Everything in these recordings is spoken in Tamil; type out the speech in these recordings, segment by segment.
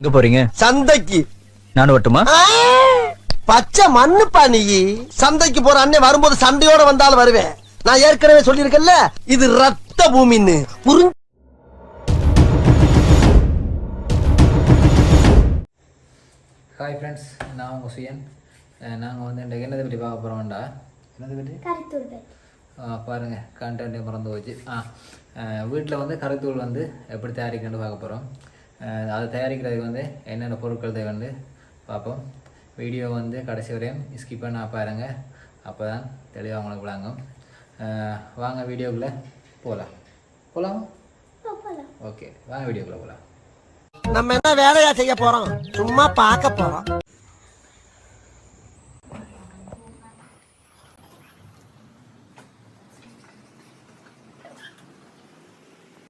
எங்க போறீங்க? சந்தைக்கு. நானும் வரட்டுமா? ஆ! பச்சை மண்ணுப்பா நீ. சந்தைக்கு போற அண்ணன் வரும்போது சண்டையோட வந்தாலும் வருவேன். நான் ஏற்கனவே சொல்லியிருக்கேன்ல இது ரத்த பூமின்னு. புரிஞ்சு? ஹாய் ஃப்ரெண்ட்ஸ் நான் உங்கள் சுயன். நாங்கள் வந்து இன்றைக்கு என்னதை பற்றி பார்க்க போகிறோம்டா என்னதை பற்றி பாருங்கள் கண்டென்ட்டே மறந்து போச்சு. ஆ வீட்டில் வந்து கருத்தூள் வந்து எப்படி தயாரிக்கணும்னு பார்க்க போகிறோம் அதை தயாரிக்கிறதுக்கு வந்து என்னென்ன பொருட்கள் தேவைன்னு பார்ப்போம். வீடியோ வந்து கடைசி வரையும் ஸ்கிப் பண்ண பாருங்கள் அப்போ தான் தெளிவாக உங்களுக்கு விளங்கும். வாங்க வீடியோக்குள்ளே போகலாம் போகலாமா ஓகே வாங்க வீடியோக்குள்ளே போகலாம் நம்ம என்ன வேலையா செய்ய போறோம்? சும்மா பார்க்க போறோம்.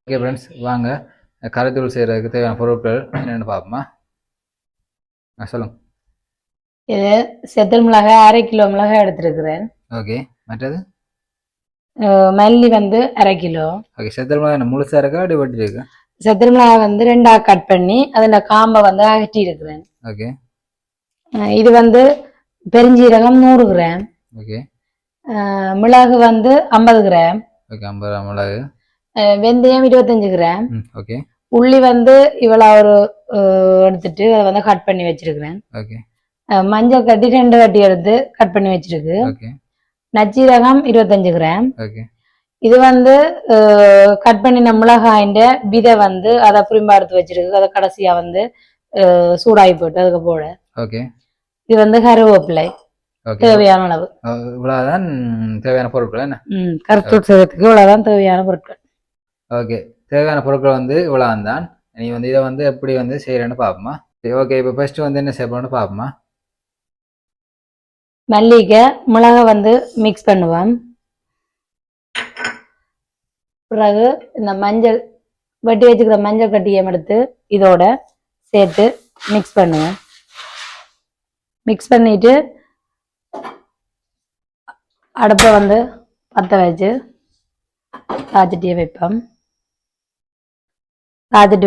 ஓகே ஃப்ரெண்ட்ஸ் வாங்க. கரைத்தூள் செய்கிறதுக்கு தேவையான பொருட்கள் என்னென்னு பார்ப்போமா. சொல்லுங்க. இது செத்தல் மிளகாய் அரை கிலோ மிளகாய் எடுத்திருக்கிறேன். ஓகே மற்றது? மல்லி வந்து அரை கிலோ. ஓகே செத்தல் மிளகாய் முழுசாக இருக்கா அப்படி வட்டி இருக்கு செத்தல் மிளகாய் வந்து ரெண்டா கட் பண்ணி அதில் காம்பை வந்து அகற்றி இருக்கிறேன் ஓகே இது வந்து பெருஞ்சீரகம் நூறு கிராம். ஓகே. மிளகு வந்து ஐம்பது கிராம். ஓகே ஐம்பது ரூபா மிளகு. வெந்தயம் இருபத்தஞ்சு கிராம் ஓகே உள்ளி வந்து இவ்வளோ ஒரு எடுத்துட்டு அதை வந்து கட் பண்ணி வச்சிருக்கிறேன் ஓகே மஞ்சள் கட்டி ரெண்டு கட்டி எடுத்து கட் பண்ணி வச்சிருக்கு ஓகே நச்சீரகம் இருபத்தஞ்சு கிராம் ஓகே இது வந்து கட் பண்ணின மிளகாயின் விதை வந்து அதை புரிம்பா எடுத்து வச்சிருக்கு அதை கடைசியா வந்து சூடாகி போட்டு அதுக்கு போட ஓகே இது வந்து கருவேப்பிலை தேவையான அளவு இவ்வளோதான் தேவையான பொருட்கள் என்ன ம் கருத்தூர் செய்யறதுக்கு இவ்வளவுதான் தேவையான பொருட்கள் ஓகே தேவையான பொருட்கள் வந்து இவ்வளோ தான் நீ வந்து இதை வந்து எப்படி வந்து செய்கிறேன்னு பார்ப்போமா? சரி ஓகே இப்போ ஃபஸ்ட்டு வந்து என்ன செய்யணும்னு பார்ப்போமா? மல்லிகை மிளகா வந்து மிக்ஸ் பண்ணுவோம். பிறகு இந்த மஞ்சள் வெட்டி வச்சுக்கிற மஞ்சள் கட்டியை எடுத்து இதோட சேர்த்து மிக்ஸ் பண்ணுவேன் மிக்ஸ் பண்ணிட்டு அடுப்பை வந்து பற்ற வச்சு காய்ச்சிட்டே வைப்பேன்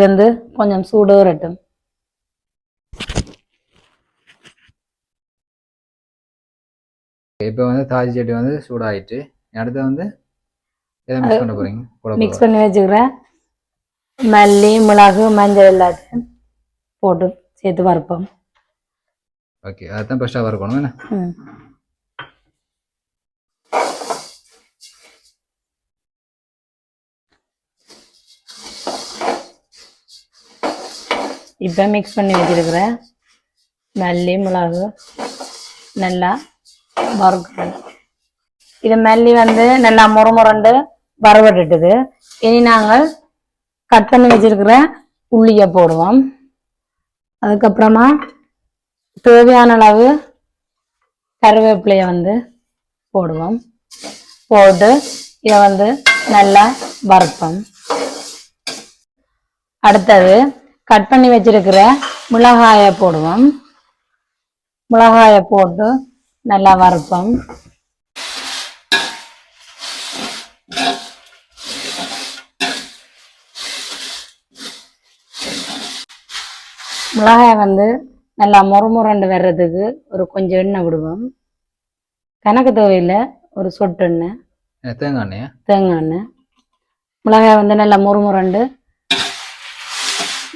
வந்து கொஞ்சம் சூடு வரட்டும். இப்போ வந்து தாஜி செடி வந்து சூடாயிட்டு அடுத்து வந்து எதை மிக்ஸ் பண்ண போகிறீங்க போட மிக்ஸ் பண்ணி வச்சுக்கிறேன். மல்லி மிளகு மஞ்சள் எல்லாத்தையும் போட்டு சேர்த்து வறுப்போம். ஓகே அதுதான் ஃபஸ்ட்டாக வறுக்கணும் என்ன? இப்போ மிக்ஸ் பண்ணி வச்சிருக்கிறேன். மல்லி மிளகு நல்லா வறுக்கணும். இது மல்லி வந்து நல்லா முறமுறண்டு வறுவட்டுட்டுது இனி நாங்கள் கட் பண்ணி வச்சிருக்கிற உள்ளியை போடுவோம். அதுக்கப்புறமா தேவையான அளவு கருவேப்பிலையை வந்து போடுவோம். போட்டு இதை வந்து நல்லா வறுப்போம். அடுத்தது கட் பண்ணி வச்சிருக்கிற மிளகாயை போடுவோம். மிளகாயை போட்டு நல்லா வறுப்போம். மிளகாயை வந்து நல்லா முறமுரண்டு வர்றதுக்கு ஒரு கொஞ்சம் எண்ணெய் விடுவோம். கணக்கு தேவையில்லை ஒரு சொட்டு எண்ணெய் தேங்காய் எண்ணெயா? தேங்காய் எண்ணெய். மிளகாய் வந்து நல்லா முறுமுரண்டு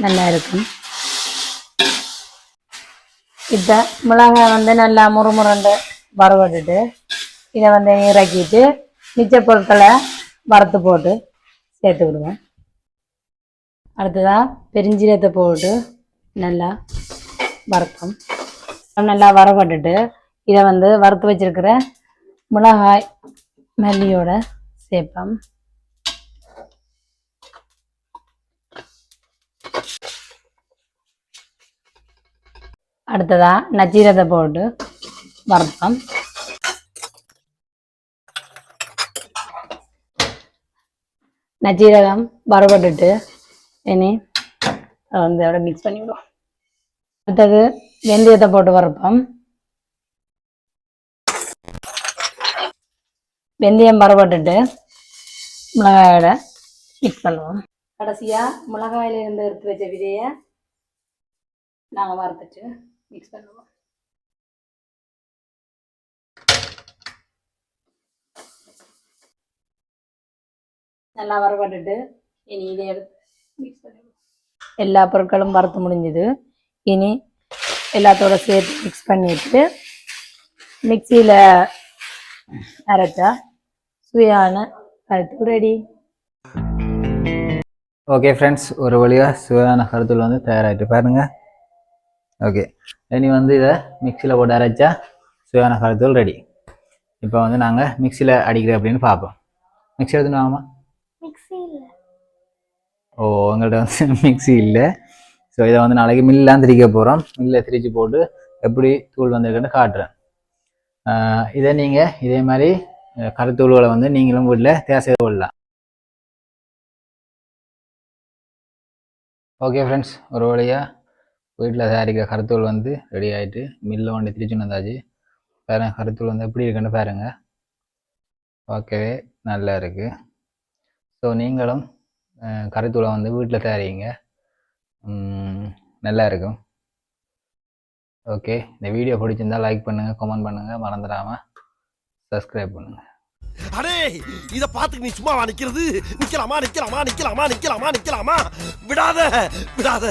நல்லா இருக்கும் இப்போ மிளகாய் வந்து நல்லா முறுமுறுண்டு வறுவட்டுட்டு இதை வந்து இறக்கிட்டு மிச்ச பொருட்களை வறுத்து போட்டு சேர்த்து விடுவேன் அடுத்ததாக பெருஞ்சீரத்தை போட்டு நல்லா வறுப்போம். நல்லா வறுபட்டுட்டு இதை வந்து வறுத்து வச்சிருக்கிற மிளகாய் மல்லியோட சேர்ப்போம். அடுத்ததா நச்சீரத்தை போட்டு வறுப்போம் நச்சீரகம் வறுபட்டுட்டு இனி வந்து அதோட மிக்ஸ் பண்ணிவிடுவோம் அடுத்தது வெந்தயத்தை போட்டு வறுப்போம் வெந்தயம் வறுபட்டுட்டு மிளகாயோட மிக்ஸ் பண்ணுவோம். கடைசியாக மிளகாயில இருந்து எடுத்து வச்ச விதையை நாங்கள் வறுத்துட்டு மிக்ஸ் பண்ணுவோம் நல்லா வறுபட்டுட்டு இனி இதை எடுத்து மிக்ஸ் பண்ணிடுவோம் எல்லா பொருட்களும் வறுத்து முடிஞ்சுது. இனி எல்லாத்தோட சேர்த்து மிக்ஸ் பண்ணிட்டு மிக்சியில் அரைச்சா சுவையான கருத்து ரெடி ஓகே ஃப்ரெண்ட்ஸ் ஒரு வழியாக சுவையான கருத்தூள் வந்து தயாராகிட்டு பாருங்க. ஓகே இனி வந்து இதை மிக்சியில் போட்டு அரைச்சா சுவையான கருத்தூள் ரெடி இப்போ வந்து நாங்கள் மிக்சியில் அடிக்கிறோம் அப்படின்னு பார்ப்போம். மிக்ஸி எடுத்துன்னு வாங்கம்மா ஓ உங்கள்கிட்ட வந்து மிக்ஸி இல்லை. ஸோ இதை வந்து நாளைக்கு மில்லாம் திரிக்க போகிறோம் மில்லில் திரிச்சு போட்டு எப்படி தூள் வந்திருக்குன்னு காட்டுறேன். இதை நீங்கள் இதே மாதிரி கருத்தூள்களை வந்து நீங்களும் வீட்டில் செய்து கொள்ளலாம் ஓகே ஃப்ரெண்ட்ஸ் ஒரு வழியாக வீட்டில் தயாரிக்கிற கருத்தூள் வந்து ரெடி ஆகிட்டு மில்லில் வண்டி திருச்சி வந்தாச்சு. பாருங்க கருத்தூள் வந்து எப்படி இருக்குன்னு பாருங்கள் பார்க்கவே நல்லா இருக்குது ஸோ நீங்களும் கருத்தூளை வந்து வீட்டில் தயாரிங்க நல்லா இருக்கும். ஓகே இந்த வீடியோ பிடிச்சிருந்தா லைக் பண்ணுங்கள் கமெண்ட் பண்ணுங்கள் மறந்துடாமல் சப்ஸ்கிரைப் பண்ணுங்கள் அடே இத பாத்துக்கு நீ சும்மாவா நிக்கிறது? நிக்கலாமா நிக்கலாமா நிக்கலாமா நிக்கலாமா நிக்கலாமா? விடாத விடாத.